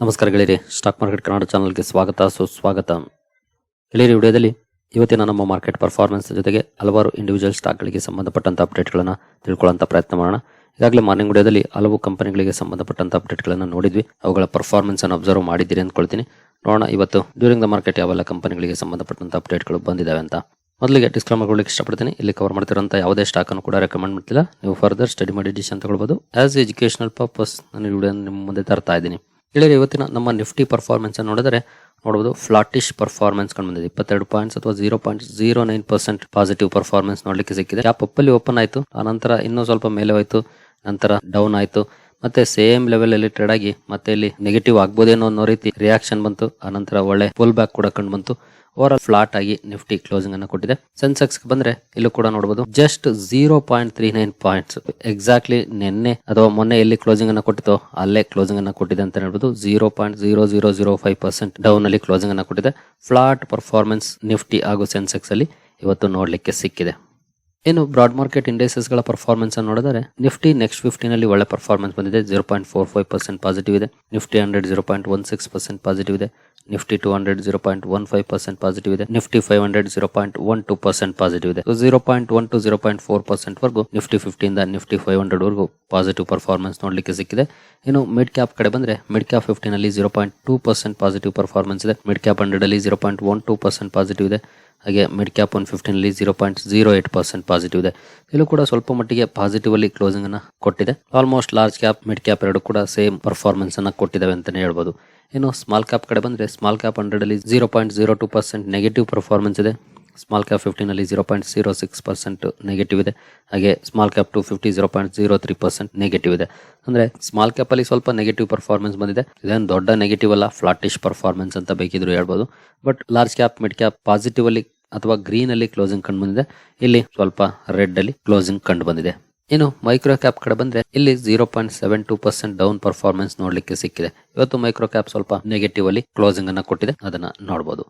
ನಮಸ್ಕಾರ ಗೆಳೆಯರಿ, stock market Kannada ಚಾನಲ್ಗೆ ಸ್ವಾಗತ, ಸುಸ್ವಾಗತ. ಗೆಳೆಯರಿ ವಿಡಿಯೋದಲ್ಲಿ ಇವತ್ತಿನ ನಮ್ಮ ಮಾರ್ಕೆಟ್ ಪರ್ಫಾರ್ಮೆನ್ಸ್ ಜೊತೆಗೆ ಹಲವಾರು ಇಂಡಿವಿಜುವಲ್ ಸ್ಟಾಕ್ಗಳಿಗೆ ಸಂಬಂಧಪಟ್ಟಂತ ಅಪ್ಡೇಟ್ಗಳನ್ನು ತಿಳ್ಕೊಳ್ಳೋಂಥ ಪ್ರಯತ್ನ ಮಾಡೋಣ. ಈಗಾಗಲೇ ಮಾರ್ನಿಂಗ್ ವಿಡಿಯೋದಲ್ಲಿ ಹಲವು ಕಂಪನಿಗಳಿಗೆ ಸಂಬಂಧಪಟ್ಟಂಥ ಅಪ್ಡೇಟ್ಗಳನ್ನು ನೋಡಿದ್ವಿ. ಅವುಗಳ ಪರ್ಫಾರ್ಮೆನ್ಸ್ ಅನ್ನು ಅಬ್ಸರ್ವ್ ಮಾಡಿದ್ದೀರಿ ಅಂದ್ಕೊಳ್ತೀನಿ. ನೋಡೋಣ, ಇವತ್ತು ಡ್ಯೂರಿಂಗ್ ದ ಮಾರ್ಕೆಟ್ ಯಾವೆಲ್ಲ ಕಂಪನಿಗಳಿಗೆ ಸಂಬಂಧಪಟ್ಟಂಥ ಅಪ್ಡೇಟ್ಗಳು ಬಂದಿದ್ದಾವೆ ಅಂತ. ಮೊದಲಿಗೆ ಡಿಸ್ಕ್ಲೈಮರ್ ಕೊಡಲಿಕ್ಕೆ ಇಷ್ಟಪಡ್ತೀನಿ. ಇಲ್ಲಿ ಕವರ್ ಮಾಡ್ತಿರೋಂಥ ಯಾವುದೇ ಸ್ಟಾಕ್ ಅನ್ನು ಕೂಡ ರೆಕಮೆಂಡ್ ಮಾಡ್ತಿಲ್ಲ. ನೀವು ಫರ್ದರ್ ಸ್ಟಡಿ ಮಾಡಿ ಡಿಸಿಷನ್ ತಗೊಳ್ಬೋದು. ಆಸ್ ಎಜುಕೇಶನಲ್ ಪರ್ಪಸ್ ನಾನು ಈ ವಿಡಿಯೋ ನಿಮ್ಮ ಮುಂದೆ ತರ್ತಾ ಇದ್ದೀನಿ. ಗೆಳೆಯರು ಇವತ್ತಿನ ನಮ್ಮ ನಿಫ್ಟಿ ಪರ್ಫಾರ್ಮೆನ್ಸ್ ನೋಡಿದ್ರೆ ನೋಡಿದರೆ ನೋಡಬಹುದು ಫ್ಲಾಟಿಶ್ ಪರ್ಫಾರ್ಮೆನ್ಸ್ ಕಂಡು ಬಂದಿದೆ ಇಪ್ಪತ್ತೆರಡು ಪಾಯಿಂಟ್ಸ್ ಅಥವಾ zero point zero nine percent positive performance ನೋಡ್ಲಿಕ್ಕೆ ಸಿಕ್ಕಿದೆ. ಆ ಪಪ್ಪಲ್ಲಿ ಓಪನ್ ಆಯಿತು ಆನಂತರ ಇನ್ನೂ ಸ್ವಲ್ಪ ಮೇಲೆ ಹೋಯಿತು, ನಂತರ ಡೌನ್ ಆಯಿತು. ಮತ್ತೆ ಸೇಮ್ ಲೆವೆಲ್ ಅಲ್ಲಿ ಟ್ರೇಡ್ ಆಗಿ ಮತ್ತೆ ಇಲ್ಲಿ ನೆಗೆಟಿವ್ ಆಗ್ಬೋದೇನೋ ಅನ್ನೋ ರೀತಿ ರಿಯಾಕ್ಷನ್ ಬಂತು ಆನಂತರ ಒಳ್ಳೆ ಪುಲ್ ಬ್ಯಾಕ್ ಕೂಡ ಕಂಡು ಬಂತು ಓವರ್ ಫ್ಲಾಟ್ ಆಗಿ ನಿಫ್ಟಿ ಕ್ಲೋಸಿಂಗ್ ಅನ್ನು ಕೊಟ್ಟಿದೆ. ಸೆನ್ಸೆಕ್ಸ್ ಬಂದ್ರೆ ಇಲ್ಲೂ ಕೂಡ ನೋಡಬಹುದು just zero point three nine points exactly ನಿನ್ನೆ ಅಥವಾ ಮೊನ್ನೆ ಎಲ್ಲಿ ಕ್ಲೋಸಿಂಗ್ ಅನ್ನು ಕೊಟ್ಟಿತೋ ಅಲ್ಲೇ ಕ್ಲೋಸಿಂಗ್ ಅನ್ನು ಕೊಟ್ಟಿದೆ ಅಂತ ಹೇಳ್ಬೋದು. Zero point zero zero zero five percent down ಅಲ್ಲಿ ಕ್ಲೋಸಿಂಗ್ ಅನ್ನು ಕೊಟ್ಟಿದೆ. ಫ್ಲಾಟ್ ಪರ್ಫಾರ್ಮೆನ್ಸ್ ನಿಫ್ಟಿ ಹಾಗೂ ಸೆನ್ಸೆಕ್ಸ್ ಅಲ್ಲಿ ಇವತ್ತು ನೋಡ್ಲಿಕ್ಕೆ ಸಿಕ್ಕಿದೆ. ಇನ್ನು ಬ್ರಾಡ್ ಮಾರ್ಕೆಟ್ ಇಂಡೆಕ್ಸಸ್ಗಳ ಪರ್ಫಾರ್ಮೆನ್ಸ್ ಅನ್ನು ನೋಡಿದರೆ ನಿಫ್ಟಿ ನೆಕ್ಸ್ಟ್ ಫಿಫ್ಟಿನ್ ಅಲ್ಲಿ ಒಳ್ಳೆ ಪರ್ಫಾರ್ಮೆನ್ಸ್ ಬಂದಿದೆ. Zero point four five percent positive ಇದೆ. Nifty hundred zero point one six percent positive ಇದೆ. Nifty two hundred zero point one five percent positive ಇದೆ. Nifty five hundred zero point one two percent positive ಇದೆ. Zero point one two zero point four percent ವರೆಗೂ Nifty ಫಿಫ್ಟಿಯಿಂದ Nifty five hundred ವರೆಗೂ positive performance ನೋಡಲಿಕ್ಕೆ ಸಿಕ್ಕಿದೆ. ಇನ್ನು mid cap ಕಡೆ ಬಂದ್ರೆ mid cap ಫಿಫ್ಟಿನಲ್ಲಿ zero point two percent positive performance ಇದೆ. Mid cap ಹಂಡ್ರೆಡಲ್ಲಿ zero point one two percent positive ಇದೆ. ಹಾಗೆ mid cap one ಫಿಫ್ಟಿನಲ್ಲಿ zero point zero eight percent positive ಇದೆ. ಇಲ್ಲೂ ಕೂಡ ಸ್ವಲ್ಪ ಮಟ್ಟಿಗೆ ಪಾಸಿಟಿವ್ ಅಲ್ಲಿ ಕ್ಲೋಸಿಂಗ್ ಅನ್ನ ಕೊಟ್ಟಿದೆ. Almost large cap mid cap ಎರಡು ಕೂಡ ಸೇಮ್ ಪರ್ಫಾರ್ಮೆನ್ಸ್ ಅನ್ನ ಕೊಟ್ಟಿದ್ದಾವೆ ಅಂತಲೇ ಹೇಳ್ಬೋದು. ಇನ್ನು ಸ್ಮಾಲ್ ಕ್ಯಾಪ್ ಕಡೆ ಬಂದರೆ ಸ್ಮಾಲ್ ಕ್ಯಾಪ್ ಹಂಡ್ರೆಡ್ ಅಲ್ಲಿ zero point zero two percent negative performance ಇದೆ. ಸ್ಮಾಲ್ ಕ್ಯಾಪ್ ಫಿಫ್ಟೀನ್ ಅಲ್ಲಿ zero point zero six percent negative ಇದೆ. ಹಾಗೆ small cap two fifty zero point zero three percent negative ಇದೆ. ಅಂದರೆ small ಕ್ಯಾಪಲ್ಲಿ ಸ್ವಲ್ಪ ನೆಗೆಟಿವ್ ಪರ್ಫಾರ್ಮೆನ್ಸ್ ಬಂದಿದೆ. ಇದೇನು ದೊಡ್ಡ ನೆಗೆಟಿವ್ ಅಲ್ಲ ಫ್ಲಾಟಿಶ್ ಪರ್ಫಾರ್ಮೆನ್ಸ್ ಅಂತ ಬೇಕಿದ್ರು ಹೇಳ್ಬೋದು. But large cap mid cap positive ಅಲ್ಲಿ ಅಥವಾ ಗ್ರೀನ್ ಅಲ್ಲಿ ಕ್ಲೋಸಿಂಗ್ ಕಂಡು ಬಂದಿದೆ. ಇಲ್ಲಿ ಸ್ವಲ್ಪ ರೆಡ್ ಅಲ್ಲಿ ಕ್ಲೋಸಿಂಗ್ ಕಂಡು ಬಂದಿದೆ. ಇನ್ನು ಮೈಕ್ರೋ ಕ್ಯಾಪ್ ಕಡೆ ಬಂದ್ರೆ ಇಲ್ಲಿ zero point seven two percent down performance ನೋಡ್ಲಿಕ್ಕೆ ಸಿಕ್ಕಿದೆ. ಇವತ್ತು ಮೈಕ್ರೋ ಕ್ಯಾಪ್ ಸ್ವಲ್ಪ ನೆಗೆಟಿವ್ ಅಲ್ಲಿ ಕ್ಲೋಸಿಂಗ್ ಅನ್ನ ಕೊಟ್ಟಿದೆ. ಅದನ್ನ ನೋಡಬಹುದು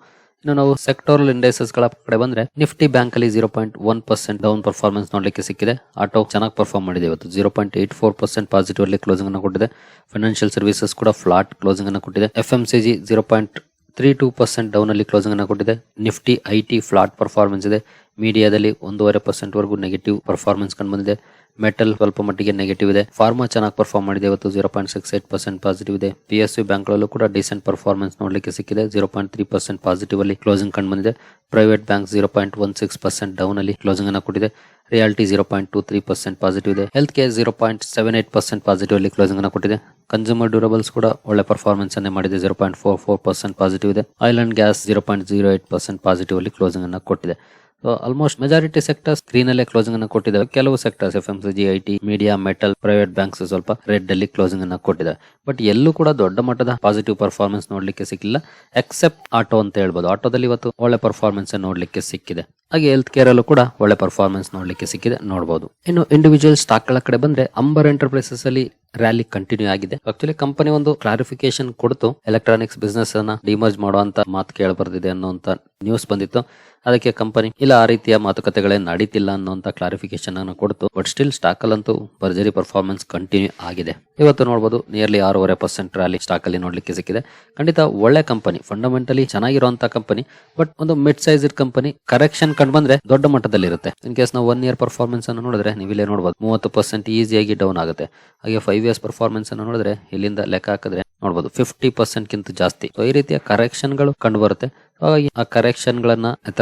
ಇನ್ನು ನಾವು ಸೆಕ್ಟೋರಲ್ ಇಂಡೈಸಸ್ಗಳ ಕಡೆ ಬಂದ್ರೆ ನಿಫ್ಟಿ ಬ್ಯಾಂಕ್ ಅಲ್ಲಿ zero point one percent down performance ನೋಡ್ಲಿಕ್ಕೆ ಸಿಕ್ಕಿದೆ. ಆಟೋ ಚೆನ್ನಾಗಿ ಪರ್ಫಾರ್ಮ್ ಮಾಡಿದೆ ಇವತ್ತು. Zero point eight four percent positive ಅಲ್ಲಿ ಕ್ಲೋಸಿಂಗ್ ಅನ್ನು ಕೊಟ್ಟಿದೆ. ಫೈನಾನ್ಷಿಯಲ್ ಸರ್ವಿಸಸ್ ಕೂಡ ಫ್ಲಾಟ್ ಕ್ಲೋಸಿಂಗ್ ಅನ್ನು ಕೊಟ್ಟಿದೆ. F M C G zero point three two percent down ಅಲ್ಲಿ ಕ್ಲೋಸಿಂಗ್ ಅನ್ನು ಕೊಟ್ಟಿದೆ. Nifty I T flat performance ಇದೆ. ಮೀಡಿಯಾದಲ್ಲಿ ಒಂದೂವರೆ ಪರ್ಸೆಂಟ್ ವರೆಗೂ ನೆಗೆಟಿವ್ ಪರ್ಫಾರ್ಮೆನ್ಸ್ ಕಂಡು ಬಂದಿದೆ. ಮೆಟಲ್ ಸ್ವಲ್ಪ ಮಟ್ಟಿಗೆ ನೆಗೆಟಿವ್ ಇದೆ. ಫಾರ್ಮಾ ಚೆನ್ನಾಗಿ ಪರ್ಫಾರ್ಮ್ ಮಾಡಿದೆ. ಇವತ್ತು zero point six eight percent positive ಇದೆ. ಪಿ ಎಸ್ ಯು ಬ್ಯಾಂಕ್ಗಳಲ್ಲೂ ಕೂಡ ಡಿಸೆಂಟ್ ಪರ್ಫಾರ್ಮೆನ್ಸ್ ನೋಡಲಿಕ್ಕೆ ಸಿಕ್ಕಿದೆ. Zero point three percent positive ಅಲ್ಲಿ ಕ್ಲೋಸಿಂಗ್ ಕಂಡು ಬಂದಿದೆ. Private bank zero point one six percent down ಅಲ್ಲಿ ಕ್ಲೋಸಿಂಗ್ ಅನ್ನು ಕೊಟ್ಟಿದೆ. Realty zero point two three percent positive ಇದೆ. Health care zero point seven eight percent positive ಅಲ್ಲಿ ಕ್ಲೋಸಿಂಗ್ ಅನ್ನು ಕೊಟ್ಟಿದೆ. ಕನ್ಸ್ಯೂಮರ್ ಡ್ಯೂರಬಲ್ಸ್ ಕೂಡ ಒಳ್ಳೆ ಪರ್ಫಾರ್ಮೆನ್ಸ್ ಅನ್ನೇ ಮಾಡಿದೆ. Zero point four four percent positive ಇದೆ. Island gas zero point zero eight percent positive ಅಲ್ಲಿ ಕ್ಲೋಸಿಂಗ್ ಅನ್ನು ಕೊಟ್ಟಿದೆ. ಆಲ್ಮೋಸ್ಟ್ ಮೆಜಾರಿಟಿ ಸೆಕ್ಟರ್ಸ್ ಗ್ರೀನ್ ಅಲ್ಲೇ ಕ್ಲೋಸಿಂಗ್ ಅನ್ನು ಕೊಟ್ಟಿದ್ದಾರೆ ಕೆಲವು sectors F M C I T media metal private banks ಸ್ವಲ್ಪ ರೆಡ್ ಅಲ್ಲಿ ಕ್ಲೋಸಿಂಗ್ ಅನ್ನು ಕೊಟ್ಟಿದ್ದಾರೆ ಬಟ್ ಎಲ್ಲೂ ಕೂಡ ದೊಡ್ಡ ಮಟ್ಟದ ಪಾಸಿಟಿವ್ ಪರ್ಫಾರ್ಮೆನ್ಸ್ ನೋಡ್ಲಿಕ್ಕೆ ಸಿಕ್ಕಿಲ್ಲ. ಎಕ್ಸೆಪ್ಟ್ ಆಟೋ ಅಂತ ಹೇಳ್ಬೋದು. ಆಟೋದಲ್ಲಿ ಇವತ್ತು ಒಳ್ಳೆ ಪರ್ಫಾರ್ಮೆನ್ಸ್ ನೋಡ್ಲಿಕ್ಕೆ ಸಿಕ್ಕಿದೆ. ಹಾಗೆ ಹೆಲ್ತ್ ಕೇರ್ ಅಲ್ಲೂ ಕೂಡ ಒಳ್ಳೆ ಪರ್ಫಾರ್ಮೆನ್ಸ್ ನೋಡ್ಲಿಕ್ಕೆ ಸಿಕ್ಕಿದೆ. ನೋಡಬಹುದು ಇನ್ನು ಇಂಡಿವಿಜುವಲ್ ಸ್ಟಾಕ್ಗಳ ಕಡೆ ಬಂದ್ರೆ ಅಂಬರ್ ಎಂಟರ್ಪ್ರೈಸಸ್ ಅಲ್ಲಿ ರ್ಯಾಲಿ ಕಂಟಿನ್ಯೂ ಆಗಿದೆ. ಆಕ್ಚುಲಿ ಕಂಪನಿ ಒಂದು ಕ್ಲಾರಿಫಿಕೇಶನ್ ಕೊಡ್ತು ಎಲೆಕ್ಟ್ರಾನಿಕ್ಸ್ ಬಿಸ್ನೆಸ್ ಅನ್ನ ಡಿಮರ್ಜ್ ಮಾಡುವಂತ ಮಾತು ಕೇಳಬರ್ದಿದೆ ಅನ್ನುವಂತ ನ್ಯೂಸ್ ಬಂದಿತ್ತು. ಅದಕ್ಕೆ ಕಂಪನಿ ಇಲ್ಲ, ಆ ರೀತಿಯ ಮಾತುಕತೆಗಳೇ ನಡೀತಿಲ್ಲ ಅನ್ನುವಂತ ಕ್ಲಾರಿಫಿಕೇಶನ್ ಅನ್ನು ಕೊಡ್ತು. ಬಟ್ ಸ್ಟಿಲ್ ಸ್ಟಾಕ್ ಅಲ್ಲಂತೂ ಭರ್ಜರಿ ಪರ್ಫಾರ್ಮೆನ್ಸ್ ಕಂಟಿನ್ಯೂ ಆಗಿದೆ. ಇವತ್ತು ನೋಡಬಹುದು ನಿಯರ್ಲಿ ಆರೂವರೆ ಪರ್ಸೆಂಟ್ ರ್ಯಾಲಿ ಸ್ಟಾಕ್ ಅಲ್ಲಿ ನೋಡ್ಲಿಕ್ಕೆ ಸಿಕ್ಕಿದೆ. ಖಂಡಿತ ಒಳ್ಳೆ ಕಂಪನಿ ಫಂಡಮೆಂಟಲಿ ಚೆನ್ನಾಗಿರುವಂತ ಕಂಪನಿ ಬಟ್ ಒಂದು ಮಿಡ್ ಸೈಜ್ ಕಂಪನಿ ಕರೆಕ್ಷನ್ ಕಂಡು ಬಂದ್ರೆ ದೊಡ್ಡ ಮಟ್ಟದಲ್ಲಿ ಇರುತ್ತೆ ಇನ್ ಕೇಸ್ ನಾವು ಒನ್ ಇಯರ್ ಪರ್ಫಾರ್ಮೆನ್ಸ್ ಅನ್ನು ನೋಡಿದ್ರೆ ನೀವು ಇಲ್ಲೇ ನೋಡಬಹುದು ಮೂವತ್ತು ಪರ್ಸೆಂಟ್ ಈಸಿಯಾಗಿ ಡೌನ್ ಆಗುತ್ತೆ. ಹಾಗೆ ಫೈವ್ ಇಯರ್ಸ್ ಪರ್ಫಾರ್ಮೆನ್ಸ್ ಅನ್ನು ನೋಡಿದ್ರೆ ಇಲ್ಲಿಂದ ಲೆಕ್ಕ ಹಾಕಿದ್ರೆ ನೋಡಬಹುದು ಫಿಫ್ಟಿ ಪರ್ಸೆಂಟ್ ಕಿಂತ ಜಾಸ್ತಿ. ಸೊ ಈ ರೀತಿಯ ಕರೆಕ್ಷನ್ಗಳು ಕಂಡು ಬರುತ್ತೆ. ಹಾಗಾಗಿ ಆ ಕರೆಕ್ಷನ್ ಗಳನ್ನ ಈ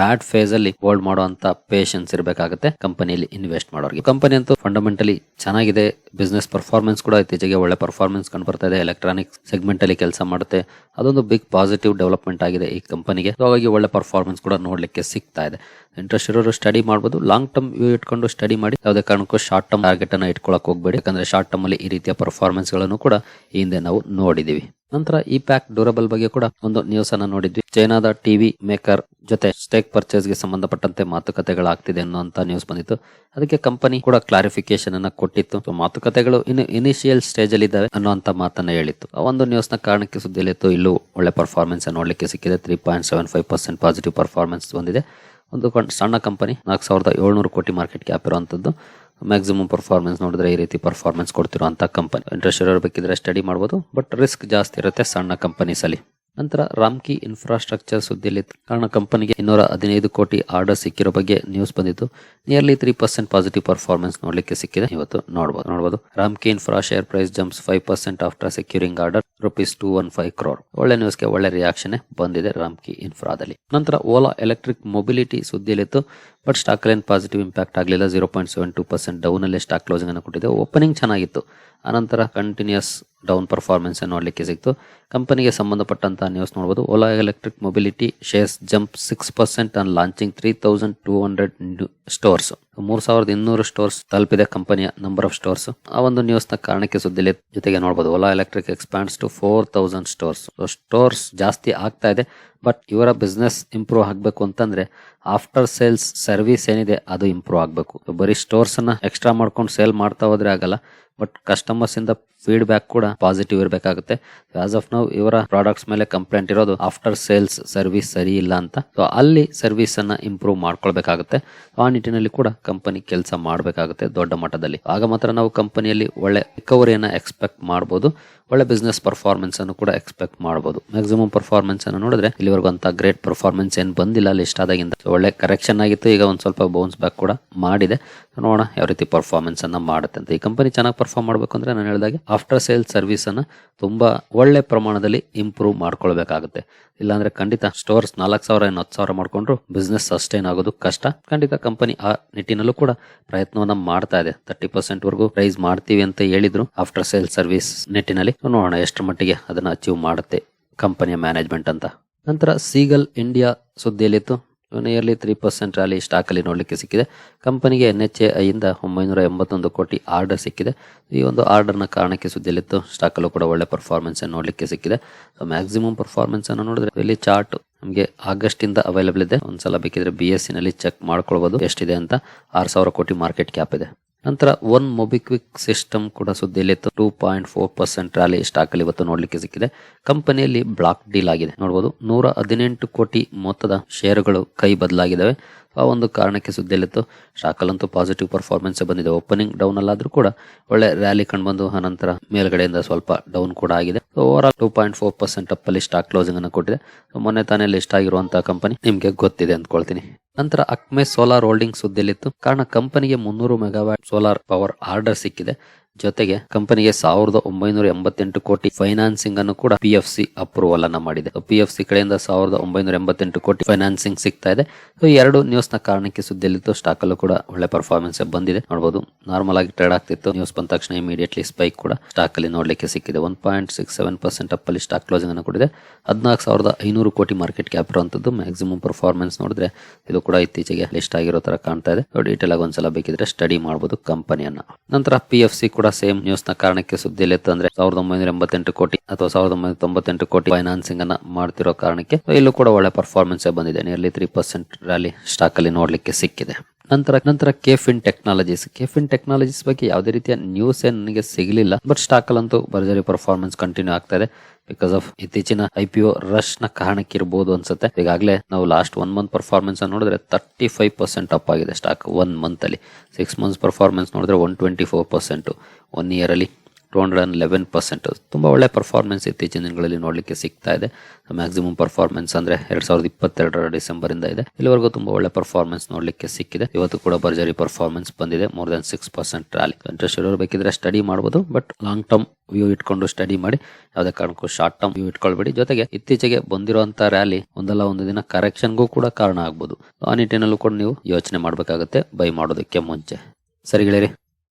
ಬ್ಯಾಡ್ ಫೇಸ್ ಅಲ್ಲಿ ಹೋಲ್ಡ್ ಮಾಡುವಂತ ಪೇಷನ್ಸ್ ಇರಬೇಕಾಗುತ್ತೆ. ಕಂಪನಿಯಲ್ಲಿ ಇನ್ವೆಸ್ಟ್ ಮಾಡೋರಿಗೆ. ಕಂಪನಿ ಅಂತೂ ಫಂಡಮೆಂಟಲಿ ಚೆನ್ನಾಗಿದೆ. ಬಿಸ್ನೆಸ್ ಪರ್ಫಾರ್ಮೆನ್ಸ್ ಕೂಡ ಇತ್ತೀಚೆಗೆ ಒಳ್ಳೆ ಪರ್ಫಾರ್ಮೆನ್ಸ್ ಕಂಡು ಬರ್ತಾ ಇದೆ ಎಲೆಕ್ಟ್ರಾನಿಕ್ ಸೆಗ್ಮೆಂಟ್ ಅಲ್ಲಿ ಕೆಲಸ ಮಾಡುತ್ತೆ. ಅದೊಂದು ಬಿಗ್ ಪಾಸಿಟಿವ್ ಡೆವಲಪ್ಮೆಂಟ್ ಆಗಿದೆ ಈ ಕಂಪನಿಗೆ. ಹಾಗಾಗಿ ಒಳ್ಳೆ ಪರ್ಫಾರ್ಮೆನ್ಸ್ ಕೂಡ ನೋಡ್ಲಿಕ್ಕೆ ಸಿಗ್ತಾ ಇದೆ ಇಂಟ್ರೆಸ್ಟ್ ಇರೋರು ಸ್ಟಡಿ ಮಾಡಬಹುದು ಲಾಂಗ್ ಟರ್ಮ್ ವ್ಯೂ ಇಟ್ಕೊಂಡು ಸ್ಟಡಿ ಮಾಡಿ. ಯಾವುದೇ ಕಾರಣಕ್ಕೂ ಶಾರ್ಟ್ ಟರ್ಮ್ ಟಾರ್ಗೆಟ್ ಅನ್ನ ಇಟ್ಕೊಳಕ್ ಹೋಗ್ಬೇಡಿ. ಯಾಕಂದ್ರೆ ಶಾರ್ಟ್ ಟರ್ಮ್ ಅಲ್ಲಿ ಈ ರೀತಿಯ ಪರ್ಫಾರ್ಮೆನ್ಸ್ಗಳನ್ನು ಕೂಡ ಈ ಹಿಂದೆ ನಾವು ನೋಡಿದೀವಿ. ನಂತರ ಈ ಪ್ಯಾಕ್ ಡ್ಯೂರಬಲ್ ಬಗ್ಗೆ ಕೂಡ ಒಂದು ನ್ಯೂಸ್ ಅನ್ನ ನೋಡಿದ್ವಿ. ಚೈನಾದ ಟಿವಿ ಮೇಕರ್ ಜೊತೆ ಸ್ಟೇಕ್ ಪರ್ಚೇಸ್ಗೆ ಸಂಬಂಧಪಟ್ಟಂತೆ ಮಾತುಕತೆಗಳಾಗ್ತಿದೆ ಅನ್ನುವಂತ ನ್ಯೂಸ್ ಬಂದಿತ್ತು. ಅದಕ್ಕೆ ಕಂಪನಿ ಕೂಡ ಕ್ಲಾರಿಫಿಕೇಶನ್ ಅನ್ನ ಕೊಟ್ಟಿತ್ತು. ಮಾತುಕತೆಗಳು ಇನ್ನು ಇನಿಷಿಯಲ್ ಸ್ಟೇಜ್ ಅಲ್ಲಿ ಇದಾವೆ ಅನ್ನುವಂತ ಮಾತನ್ನ ಹೇಳಿತ್ತು. ಆ ಒಂದು ನ್ಯೂಸ್ನ ಕಾರಣಕ್ಕೆ ಸುದ್ದಿಯಲ್ಲಿತ್ತು, ಇಲ್ಲೂ ಒಳ್ಳೆ ಪರ್ಫಾರ್ಮೆನ್ಸ್ ನೋಡ್ಲಿಕ್ಕೆ ಸಿಕ್ಕಿದೆ. Three point seven five percent positive performance ಬಂದಿದೆ. ಒಂದು ಸಣ್ಣ ಕಂಪನಿ ನಾಲ್ಕು ಸಾವಿರದ ಏಳ್ನೂರು ಕೋಟಿ ಮಾರ್ಕೆಟ್ ಕ್ಯಾಪ್ ಇರುವಂತದ್ದು. ಮ್ಯಾಕ್ಸಿಮಮ್ ಪರ್ಫಾರ್ಮೆನ್ಸ್ ನೋಡಿದ್ರೆ ಈ ರೀತಿ ಪರ್ಫಾರ್ಮೆನ್ಸ್ ಕೊಡ್ತಿರುವಂತ ಕಂಪನಿ ಇಂಟ್ರೆಸ್ಟ್ ಇರೋರು ಬೇಕಿದ್ರೆ ಸ್ಟಡಿ ಮಾಡ್ಬೋದು ಬಟ್ ರಿಸ್ಕ್ ಜಾಸ್ತಿ ಇರುತ್ತೆ ಸಣ್ಣ ಕಂಪನೀಸ್ ಅಲ್ಲಿ. ನಂತರ ರಾಮ್ಕಿ ಇನ್ಫ್ರಾಸ್ಟ್ರಕ್ಚರ್ ಸುದ್ದಿಯಲ್ಲಿ ಕಾರಣ ಕಂಪನಿಗೆ ಇನ್ನೂರ ಹದಿನೈದು ಕೋಟಿ ಆರ್ಡರ್ ಸಿಕ್ಕಿರೋ ಬಗ್ಗೆ ನ್ಯೂಸ್ ಬಂದಿತ್ತು. Nearly three percent positive performance ನೋಡ್ಲಿಕ್ಕೆ ಸಿಕ್ಕಿದೆ. ಇವತ್ತು ನೋಡಬಹುದು ನೋಡಬಹುದು Ramky Infra share price jumps five percent after securing order rupees two one five crore ಒಳ್ಳೆ ನ್ಯೂಸ್ಗೆ ಒಳ್ಳೆ ರಿಯಾಕ್ಷನ್ ಬಂದಿದೆ ರಾಮ್ಕಿ ಇನ್ಫ್ರಾದಲ್ಲಿ ನಂತರ ಓಲಾ ಎಲೆಕ್ಟ್ರಿಕ್ ಮೊಬಿಲಿಟಿ ಸುದ್ದಿಯಲ್ಲಿತ್ತು ಬಟ್ ಸ್ಟಾಕ್ ಪಾಸಿಟಿವ್ ಇಂಪ್ಯಾಕ್ಟ್ ಆಗಲಿಲ್ಲ. Zero point seven two percent down ಅಲ್ಲೇ ಸ್ಟಾಕ್ ಕ್ಲೋಸಿಂಗ್ ಅನ್ನು ಕೊಟ್ಟಿದೆ. ಓಪನಿಂಗ್ ಚೆನ್ನಾಗಿತ್ತು. ಅನಂತರ ಕಂಟಿನ್ಯೂಸ್ ಡೌನ್ ಪರ್ಫಾರ್ಮೆನ್ಸ್ ನೋಡಲಿಕ್ಕೆ ಸಿಕ್ತು. ಕಂಪನಿಗೆ ಸಂಬಂಧಪಟ್ಟಂತಹ ನ್ಯೂಸ್ ನೋಡಬಹುದು Ola electric mobility shares jump six percent on launching three thousand two hundred stores ಮೂರ್ ಸಾವಿರದ ಇನ್ನೂರು ಸ್ಟೋರ್ಸ್ ತಲುಪಿದೆ ಕಂಪನಿಯ ನಂಬರ್ ಆಫ್ ಸ್ಟೋರ್ಸ್ ಆ ಒಂದು ನ್ಯೂಸ್ನ ಕಾರಣಕ್ಕೆ ಸುದ್ದಿಲಿ ಜೊತೆಗೆ ನೋಡಬಹುದು Ola electric expands to four thousand stores stores ಜಾಸ್ತಿ ಆಗ್ತಾ ಇದೆ ಬಟ್ ಇವರ ಬಿಸ್ನೆಸ್ ಇಂಪ್ರೂವ್ ಆಗಬೇಕು ಅಂತಂದ್ರೆ ಆಫ್ಟರ್ ಸೇಲ್ಸ್ ಸರ್ವಿಸ್ ಏನಿದೆ ಅದು ಇಂಪ್ರೂವ್ ಆಗಬೇಕು. ಬರೀ ಸ್ಟೋರ್ಸ್ ಅನ್ನ ಎಕ್ಸ್ಟ್ರಾ ಮಾಡ್ಕೊಂಡು ಸೇಲ್ ಮಾಡ್ತಾ ಹೋದ್ರೆ ಆಗಲ್ಲ. ಬಟ್ ಕಸ್ಟಮರ್ಸ್ ಇಂದ ಫೀಡ್ಬ್ಯಾಕ್ ಕೂಡ ಪಾಸಿಟಿವ್ ಇರಬೇಕಾಗುತ್ತೆ. ಆಸ್ ಆಫ್ ನೌ ಇವರ ಪ್ರಾಡಕ್ಟ್ಸ್ ಮೇಲೆ ಕಂಪ್ಲೇಂಟ್ ಇರೋದು ಆಫ್ಟರ್ ಸೇಲ್ಸ್ ಸರ್ವಿಸ್ ಸರಿ ಇಲ್ಲ ಅಂತ. ಸೊ ಅಲ್ಲಿ ಸರ್ವಿಸ್ ಅನ್ನ ಇಂಪ್ರೂವ್ ಮಾಡ್ಕೊಳ್ಬೇಕಾಗುತ್ತೆ. ಆ ನಿಟ್ಟಿನಲ್ಲಿ ಕೂಡ ಕಂಪನಿ ಕೆಲಸ ಮಾಡಬೇಕಾಗುತ್ತೆ ದೊಡ್ಡ ಮಟ್ಟದಲ್ಲಿ. ಆಗ ಮಾತ್ರ ನಾವು ಕಂಪನಿಯಲ್ಲಿ ಒಳ್ಳೆ ರಿಕವರಿಯನ್ನು ಎಕ್ಸ್ಪೆಕ್ಟ್ ಮಾಡಬಹುದು ಒಳ್ಳೆ ಬಿಸ್ನೆಸ್ ಪರ್ಫಾರ್ಮೆನ್ಸ್ ಅನ್ನು ಕೂಡ ಎಕ್ಸ್ಪೆಕ್ಟ್ ಮಾಡಬಹುದು ಮ್ಯಾಕ್ಸಿಮಮ್ ಪರ್ಫಾರ್ಮೆನ್ಸ್ ಅನ್ನು ನೋಡಿದ್ರೆ ಇಲ್ಲಿವರೆಗೂ ಅಂತ ಗ್ರೇಟ್ ಪರ್ಫಾರ್ಮೆನ್ಸ್ ಏನು ಬಂದಿಲ್ಲ. ಲಿಸ್ಟ್ ಆದಾಗಿಂದ ಒಳ್ಳೆ ಕರೆಕ್ಷನ್ ಆಗಿತ್ತು. ಈಗ ಒಂದು ಸ್ವಲ್ಪ ಬೌನ್ಸ್ ಬ್ಯಾಕ್ ಕೂಡ ಮಾಡಿದೆ. ನೋಡೋಣ ಯಾವ ರೀತಿ ಪರ್ಫಾರ್ಮೆನ್ಸ್ ಅನ್ನ ಮಾಡುತ್ತೆ ಅಂತ. ಈ ಕಂಪನಿ ಚೆನ್ನಾಗಿ ಪರ್ಫಾರ್ಮ್ ಮಾಡಬೇಕು ಅಂದ್ರೆ ನಾನು ಹೇಳಿದಾಗೆ ಆಫ್ಟರ್ ಸೇಲ್ ಸರ್ವಿಸನ್ನು ತುಂಬ ಒಳ್ಳೆ ಪ್ರಮಾಣದಲ್ಲಿ ಇಂಪ್ರೂವ್ ಮಾಡ್ಕೊಳ್ಬೇಕಾಗುತ್ತೆ. ಇಲ್ಲಾಂದ್ರೆ ಖಂಡಿತ ಸ್ಟೋರ್ಸ್ ನಾಲ್ಕು ಸಾವಿರ ಏನು ಹತ್ತು ಸಾವಿರ ಮಾಡ್ಕೊಂಡ್ರು ಬಿಸ್ನೆಸ್ ಸಸ್ಟೈನ್ ಆಗೋದು ಕಷ್ಟ. ಖಂಡಿತ ಕಂಪನಿ ಆ ನಿಟ್ಟಿನಲ್ಲೂ ಕೂಡ ಪ್ರಯತ್ನವನ್ನು ಮಾಡ್ತಾ ಇದೆ. ತರ್ಟಿ ಪರ್ಸೆಂಟ್ ವರೆಗೂ ಪ್ರೈಸ್ ಮಾಡ್ತೀವಿ ಅಂತ ಹೇಳಿದ್ರು ಆಫ್ಟರ್ ಸೇಲ್ ಸರ್ವಿಸ್ ನಿಟ್ಟಿನಲ್ಲಿ. ನೋಡೋಣ ಎಷ್ಟರ ಮಟ್ಟಿಗೆ ಅದನ್ನ ಅಚೀವ್ ಮಾಡುತ್ತೆ ಕಂಪನಿಯ ಮ್ಯಾನೇಜ್ಮೆಂಟ್ ಅಂತ. ನಂತರ seagull India ಸುದ್ದಿಯಲ್ಲಿತ್ತು. Nearly three percent rally stock ಅಲ್ಲಿ ನೋಡಲಿಕ್ಕೆ ಸಿಕ್ಕಿದೆ. ಕಂಪನಿಗೆ ಎನ್ ಎಚ್ ಎ ಐಯಿಂದ ಒಂಬೈನೂರ ಎಂಬತ್ತೊಂದು ಕೋಟಿ ಆರ್ಡರ್ ಸಿಕ್ಕಿದೆ. ಈ ಒಂದು ಆರ್ಡರ್ನ ಕಾರಣಕ್ಕೆ ಸುದ್ದಿಯಲ್ಲಿತ್ತು ಸ್ಟಾಕ್ ಅಲ್ಲೂ ಕೂಡ ಒಳ್ಳೆ ಪರ್ಫಾರ್ಮೆನ್ಸ್ ನೋಡಲಿಕ್ಕೆ ಸಿಕ್ಕಿದೆ. ಮ್ಯಾಕ್ಸಿಮಮ್ ಪರ್ಫಾರ್ಮೆನ್ಸ್ ಅನ್ನು ನೋಡಿದ್ರೆ, ಇಲ್ಲಿ ಚಾರ್ಟ್ ನಮಗೆ ಆಗಸ್ಟ್ ಇಂದ ಅವೈಲೇಬಲ್ ಇದೆ. ಒಂದ್ಸಲ ಬೇಕಿದ್ರೆ ಬಿ ಎಸ್ನಲ್ಲಿ ಚೆಕ್ ಮಾಡ್ಕೊಳ್ಬೋದು, ಎಷ್ಟಿದೆ ಅಂತ. ಆರು ಸಾವಿರ ಕೋಟಿ ಮಾರ್ಕೆಟ್ ಕ್ಯಾಪ್ ಇದೆ. ನಂತರ ಒನ್ ಮೊಬಿಕ್ವಿಕ್ ಸಿಸ್ಟಮ್ ಕೂಡ ಸುದ್ದಿಯಲ್ಲಿತ್ತು. Two point four percent rally stock ಅಲ್ಲಿ ಇವತ್ತು ನೋಡ್ಲಿಕ್ಕೆ ಸಿಕ್ಕಿದೆ. ಕಂಪನಿಯಲ್ಲಿ ಬ್ಲಾಕ್ ಡೀಲ್ ಆಗಿದೆ. ನೋಡಬಹುದು ನೂರ ಹದಿನೆಂಟು ಕೋಟಿ ಮೊತ್ತದ ಷೇರುಗಳು ಕೈ ಬದಲಾಗಿದ್ದಾವೆ. ಆ ಒಂದು ಕಾರಣಕ್ಕೆ ಸುದ್ದಿಯಲ್ಲಿತ್ತು. ಸ್ಟಾಕಲ್ಲಂತೂ ಪಾಸಿಟಿವ್ ಪರ್ಫಾರ್ಮೆನ್ಸ್ ಬಂದಿದೆ. ಓಪನಿಂಗ್ ಡೌನ್ ಅಲ್ಲಾದ್ರೂ ಕೂಡ ಒಳ್ಳೆ ರ್ಯಾಲಿ ಕಂಡುಬಂದು ಅನಂತರ ಮೇಲ್ಗಡೆಯಿಂದ ಸ್ವಲ್ಪ ಡೌನ್ ಕೂಡ ಆಗಿದೆ. Overall two point four percent up ಅಲ್ಲಿ ಸ್ಟಾಕ್ ಕ್ಲೋಸಿಂಗ್ ಅನ್ನು ಕೊಟ್ಟಿದೆ. ಮೊನ್ನೆ ತಾನೇ ಲಿಸ್ಟ್ ಆಗಿರುವಂತಹ ಕಂಪನಿ ನಿಮ್ಗೆ ಗೊತ್ತಿದೆ ಅಂದ್ಕೊಳ್ತೀನಿ. ನಂತರ ಅಕ್ಮೆ ಸೋಲಾರ್ ಹೋಲ್ಡಿಂಗ್ ಸುದ್ದಿಯಲ್ಲಿತ್ತು. ಕಾರಣ ಕಂಪನಿಗೆ ಮುನ್ನೂರು ಮೆಗಾವ್ಯಾಟ್ ಸೋಲಾರ್ ಪವರ್ ಆರ್ಡರ್ ಸಿಕ್ಕಿದೆ. ಜೊತೆಗೆ ಕಂಪನಿಗೆ ಸಾವಿರದ ಒಂಬೈನೂರ ಎಂಬತ್ತೆಂಟು ಕೋಟಿ ಫೈನಾನ್ಸಿಂಗ್ ಅನ್ನು ಕೂಡ ಪಿ ಎಫ್ ಸಿ ಅಪ್ರೂವಲ್ ಅನ್ನ ಮಾಡಿದೆ. ಪಿ ಎಫ್ ಸಿ ಕಡೆಯಿಂದ ಸಾವಿರದ ಒಂಬೈನೂರ ಎಂಬತ್ತೆಂಟು ಕೋಟಿ ಫೈನಾನ್ಸಿಂಗ್ ಸಿಗ್ತಾ ಇದೆ. ಸೊ ಎರಡು ನ್ಯೂಸ್ನ ಕಾರಣಕ್ಕೆ ಸುದ್ದಿಯಲ್ಲಿತ್ತು. ಸ್ಟಾಕ್ ಅಲ್ಲೂ ಕೂಡ ಒಳ್ಳೆ ಪರ್ಫಾರ್ಮೆನ್ಸ್ ಬಂದಿದೆ. ನೋಡಬಹುದು ನಾರ್ಮಲ್ ಆಗಿ ಟ್ರೇಡ್ ಆಗ್ತಿತ್ತು. ನ್ಯೂಸ್ ಬಂದ ತಕ್ಷಣ ಇಮಿಡಿಯೇಟ್ಲಿ ಸ್ಪೈಕ್ ಕೂಡ ಸ್ಟಾಕ್ ಅಲ್ಲಿ ನೋಡ್ಲಿಕ್ಕೆ ಸಿಕ್ಕಿದೆ. One point six seven percent up ಅಲ್ಲಿ ಸ್ಟಾಕ್ ಕ್ಲೋಸಿಂಗ್ ಅನ್ನು ಕೊಟ್ಟಿದೆ. ಹದಿನಾಲ್ಕು ಸಾವಿರದ ಐನೂರು ಕೋಟಿ ಮಾರ್ಕೆಟ್ ಕ್ಯಾಪ್ ಇರುವಂತದ್ದು ಮ್ಯಾಕ್ಸಿಮಮ್ ಪರ್ಫಾರ್ಮೆನ್ಸ್ ನೋಡಿದ್ರೆ ಇದು ಕೂಡ ಇತ್ತೀಚೆಗೆ ಲಿಸ್ಟ್ ಆಗಿರೋ ತರ ಕಾಣ್ತಾ ಇದೆ. ಡೀಟೇಲ್ ಆಗಿ ಒಂದ್ಸಲ ಬೇಕಿದ್ರೆ ಸ್ಟಡಿ ಮಾಡಬಹುದು ಕಂಪನಿಯನ್ನ. ನಂತರ ಪಿ ಎಫ್ ಸಿ ಕೂಡ ಸೇಮ್ ನ್ಯೂಸ್ನ ಕಾರಣಕ್ಕೆ ಸುದ್ದಿಯಲ್ಲಿ ಅಂದ್ರೆ ಸಾವಿರದ ಒಂಬೈನೂರ ಎಂಬತ್ತೆಂಟು ಕೋಟಿ ಅಥವಾ ಸಾವಿರದ ಒಂಬೈನೂರ ತೊಂಬತ್ತೆಂಟು ಕೋಟಿ ಫೈನಾನ್ಸಿಂಗ್ ಅನ್ನ ಮಾಡ್ತಿರೋ ಕಾರಣಕ್ಕೆ, ಇಲ್ಲೂ ಕೂಡ ಒಳ್ಳೆ ಪರ್ಫಾರ್ಮೆನ್ಸ್ ಬಂದಿದೆ. Nearly three percent rally stock ಅಲ್ಲಿ ನೋಡ್ಲಿಕ್ಕೆ ಸಿಕ್ಕಿದೆ. ನಂತರ ನಂತರ ಕೆಫಿನ್ ಟೆಕ್ನಾಲಜೀಸ್ ಕೆಫಿನ್ ಟೆಕ್ನಾಲಜೀಸ್ ಬಗ್ಗೆ ಯಾವುದೇ ರೀತಿಯ ನ್ಯೂಸ್ ಏನು ನನಗೆ ಸಿಗಲಿಲ್ಲ ಬಟ್ ಸ್ಟಾಕ್ ಅಲ್ಲಂತೂ ಭರ್ಜರಿ ಪರ್ಫಾರ್ಮೆನ್ಸ್ ಕಂಟಿನ್ಯೂ ಆಗ್ತಾ ಇದೆ ಬಿಕಾಸ್ ಆಫ್ ಇತ್ತೀಚಿನ ಐ ಪಿ ಒ ರಶ್ನ ಕಾರಣಕ್ಕೆ ಅನ್ಸುತ್ತೆ. ಈಗಾಗಲೇ ನಾವು ಲಾಸ್ಟ್ ಒನ್ ಮಂತ್ ಪರ್ಫಾರ್ಮೆನ್ಸ್ ನೋಡಿದ್ರೆ ತರ್ಟಿ ಫೈವ್ ಪರ್ಸೆಂಟ್ ಅಪ್ ಆಗಿದೆ ಸ್ಟಾಕ್ ಒನ್ ಮಂತ್ ಅಲ್ಲಿ. ಸಿಕ್ಸ್ ಮಂತ್ಸ್ ಪರ್ಫಾರ್ಮೆನ್ಸ್ ನೋಡಿದ್ರೆ one twenty four percent one year ಅಲ್ಲಿ. Two hundred and eleven percent ತುಂಬ ಒಳ್ಳೆ ಪರ್ಫಾರ್ಮೆನ್ಸ್ ಇತ್ತೀಚಿನ ದಿನಗಳಲ್ಲಿ ನೋಡಲಿಕ್ಕೆ ಸಿಗ್ತಾ ಇದೆ. ಮ್ಯಾಕ್ಸಿಮಮ್ ಪರ್ಫಾರ್ಮೆನ್ಸ್ ಅಂದ್ರೆ ಎರಡ್ ಸಾವಿರದ ಇಪ್ಪತ್ತೆರಡರ ಡಿಸೆಂಬರ್ ಇಂದ. ಇಲ್ಲಿವರೆಗೂ ತುಂಬಾ ಒಳ್ಳೆ ಪರ್ಫಾರ್ಮೆನ್ಸ್ ನೋಡಲಿಕ್ಕೆ ಸಿಕ್ಕಿದೆ. ಇವತ್ತು ಕೂಡ ಭರ್ಜರಿ ಪರ್ಫಾರ್ಮೆನ್ಸ್ ಬಂದಿದೆ. More than six percent rally interest ಇರೋರು ಬೇಕಿದ್ರೆ ಸ್ಟಡಿ ಮಾಡಬಹುದು ಬಟ್ ಲಾಂಗ್ ಟರ್ಮ್ ವ್ಯೂ ಇಟ್ಕೊಂಡು ಸ್ಟಡಿ ಮಾಡಿ. ಯಾವುದೇ ಕಾರಣಕ್ಕೂ ಶಾರ್ಟ್ ಟರ್ಮ್ ವ್ಯೂ ಇಟ್ಕೊಳ್ಬೇಡಿ. ಜೊತೆಗೆ ಇತ್ತೀಚೆಗೆ ಬಂದಿರುವಂತಹ ರ್ಯಾಲಿ ಒಂದಲ್ಲ ಒಂದು ದಿನ ಕರೆಕ್ಷನ್ಗೂ ಕೂಡ ಕಾರಣ ಆಗ್ಬೋದು. ಆ ನಿಟ್ಟಿನಲ್ಲೂ ಕೂಡ ನೀವು ಯೋಚನೆ ಮಾಡಬೇಕಾಗುತ್ತೆ. ಬೈ ಮಾಡೋದಕ್ಕೆ ಮುಂಚೆ. ಸರಿ ಗೆಳೆಯರಿ